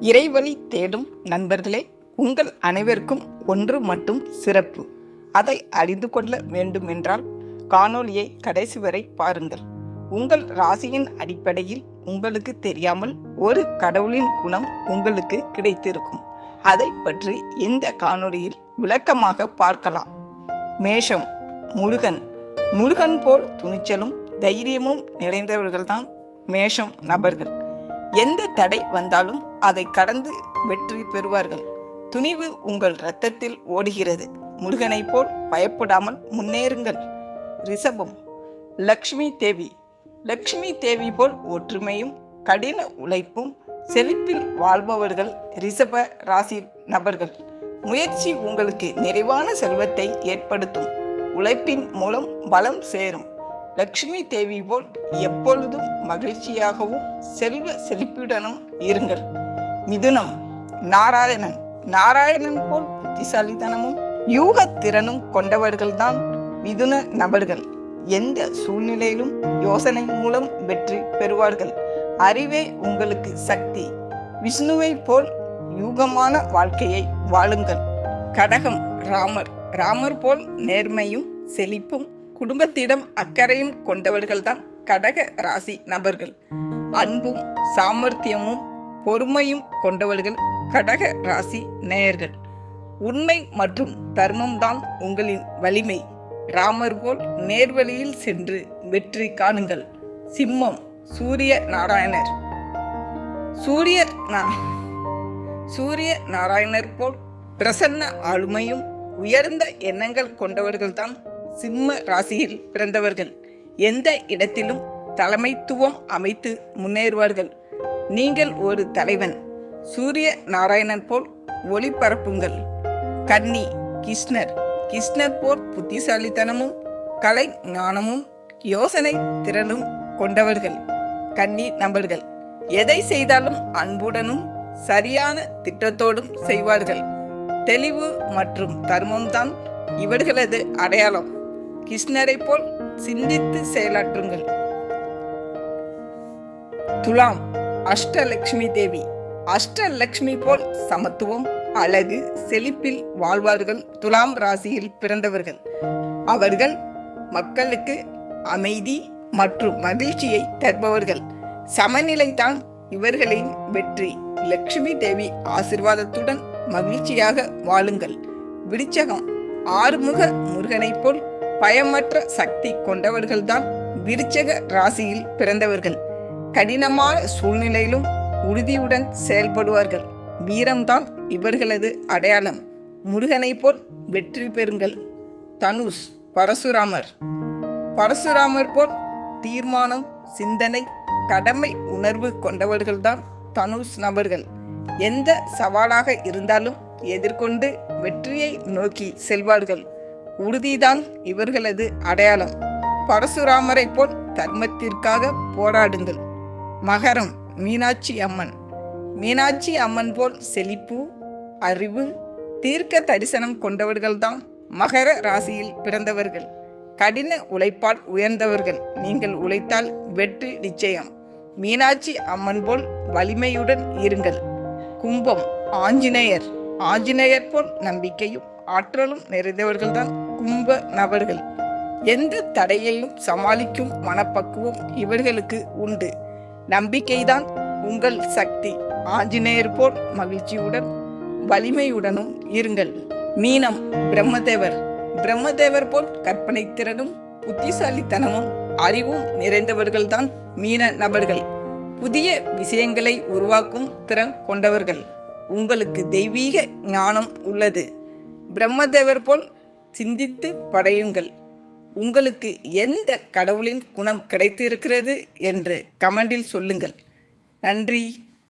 இறைவழி தேடும் நண்பர்களே உங்கள் அனைவருக்கும் ஒன்று மட்டும் சிறப்பு. அதை அறிந்து கொள்ள வேண்டுமென்றால் காணொளியை கடைசி வரை பாருங்கள். உங்கள் ராசியின் அடிப்படையில் உங்களுக்கு தெரியாமல் ஒரு கடவுளின் குணம் உங்களுக்கு கிடைத்திருக்கும். அதை பற்றி இந்த காணொளியில் விளக்கமாக பார்க்கலாம். மேஷம் முருகன். முருகன் போல் துணிச்சலும் தைரியமும் நிறைந்தவர்கள்தான் மேஷம் நபர்கள். எந்த தடை வந்தாலும் அதை கடந்து வெற்றி பெறுவார்கள். துணிவு உங்கள் இரத்தத்தில் ஓடுகிறது. முருகனைப் போல் பயப்படாமல் முன்னேறுங்கள். ரிஷபம். லக்ஷ்மி தேவி. லக்ஷ்மி தேவி போல் ஒற்றுமையும் கடின உழைப்பும் செழிப்பில் வாழ்பவர்கள் ரிஷப ராசி நபர்கள். முயற்சி உங்களுக்கு நிறைவான செல்வத்தை ஏற்படுத்தும். உழைப்பின் மூலம் பலம் சேரும். லக்ஷ்மி தேவி போல் எப்பொழுதும் மகிழ்ச்சியாகவும் செல்வ செழிப்புடனும் இருங்கள். மிதுனம் நாராயணன். நாராயணன் போல் புத்திசாலித்தனமும் யூக திறனும் கொண்டவர்கள்தான் மிதுன நபர்கள். எந்த சூழ்நிலையிலும் யோசனை மூலம் வெற்றி பெறுவார்கள். அறிவே உங்களுக்கு சக்தி. விஷ்ணுவை போல் யூகமான வாழ்க்கையை வாழுங்கள். கடகம் ராமர். ராமர் போல் நேர்மையும் செழிப்பும் குடும்பத்திடம் அக்கறையும் கொண்டவர்கள்தான் கடக ராசி நபர்கள். அன்பும் சாமர்த்தியமும் பொறுமையும் கொண்டவர்கள் கடக ராசி நேயர்கள். உண்மை மற்றும் தர்மம்தான் உங்களின் வலிமை. ராமர் போல் நேர்வழியில் சென்று வெற்றி காணுங்கள். சிம்மம் சூரிய நாராயணர். சூரிய சூரிய நாராயணர் போல் பிரசன்ன ஆளுமையும் உயர்ந்த எண்ணங்கள் கொண்டவர்கள்தான் சிம்ம ராசியில் பிறந்தவர்கள் எந்த இடத்திலும் தலைமைத்துவம் அமைத்து முன்னேறுவார்கள்? நீங்கள் ஒரு தலைவன் சூரிய நாராயணன் போல் ஒளிபரப்புங்கள் கன்னி கிருஷ்ணர் கிருஷ்ணர் போல் புத்திசாலித்தனமும் கலை ஞானமும் யோசனை திறனும் கொண்டவர்கள். கன்னி நபர்கள் எதை செய்தாலும் அன்புடனும் சரியான திட்டத்தோடும் செய்வார்கள். தெளிவு மற்றும் தர்மம்தான் இவர்களது அடையாளம். கிருஷ்ணரை போல் சிந்தித்து செயலாற்றுங்கள். துலாம் அஷ்டலக்ஷ்மி தேவி. அஷ்டலக்ஷ்மி போல் சமத்துவம் அழகு செழிப்பில் வாழ்வார்கள் துலாம் ராசியில் பிறந்தவர்கள். அவர்கள் மக்களுக்கு அமைதி மற்றும் மகிழ்ச்சியை தருபவர்கள். சமநிலைதான் இவர்களின் வெற்றி. லக்ஷ்மி தேவி ஆசிர்வாதத்துடன் மகிழ்ச்சியாக வாழுங்கள். விருச்சகம் ஆறுமுக முருகனைப் போல் பயமற்ற சக்தி கொண்டவர்கள்தான் விருச்சக ராசியில் பிறந்தவர்கள். கடினமான சூழ்நிலையிலும் உறுதியுடன் செயல்படுவார்கள். வீரம்தான் இவர்களது அடையாளம். முருகனைப் போல் வெற்றி பெறுங்கள். தனுஷ் பரசுராமர். பரசுராமர் போல் தீர்மானம் சிந்தனை கடமை உணர்வு கொண்டவர்கள்தான் தனுஷ் நபர்கள். எந்த சவாலாக இருந்தாலும் எதிர்கொண்டு வெற்றியை நோக்கி செல்வார்கள். உறுதிதான் இவர்களது அடையாளம். பரசுராமரை போல் தர்மத்திற்காக போராடுங்கள். மகரம் மீனாட்சி அம்மன். மீனாட்சி அம்மன் போல் செழிப்பு அறிவு தீர்க்க தரிசனம் கொண்டவர்கள்தான் மகர ராசியில் பிறந்தவர்கள். கடின உழைப்பால் உயர்ந்தவர்கள். நீங்கள் உழைத்தால் வெற்றி நிச்சயம். மீனாட்சி அம்மன் போல் வலிமையுடன் இருங்கள். கும்பம் ஆஞ்சநேயர். ஆஞ்சநேயர் போல் நம்பிக்கையும் ஆற்றலும் நிறைந்தவர்கள்தான் கும்ப நபர்கள். எந்த தடையையும் சமாளிக்கும் மனப்பக்குவம் இவர்களுக்கு உண்டு. நம்பிக்கைதான் உங்கள் சக்தி. ஆஞ்சநேயர் போல் மகிழ்ச்சியுடன் வலிமையுடனும் இருங்கள். மீனம் பிரம்மதேவர். பிரம்மதேவர் போல் கற்பனை திறனும் புத்திசாலித்தனமும் அறிவும் நிறைந்தவர்கள்தான் மீன நபர்கள். புதிய விஷயங்களை உருவாக்கும் திறன் கொண்டவர்கள். உங்களுக்கு தெய்வீக ஞானம் உள்ளது. பிரம்மதேவர் போல் சிந்தித்து படையுங்கள். உங்களுக்கு எந்த கடவுளின் குணம் கிடைத்திருக்கிறது என்று கமெண்டில் சொல்லுங்கள். நன்றி.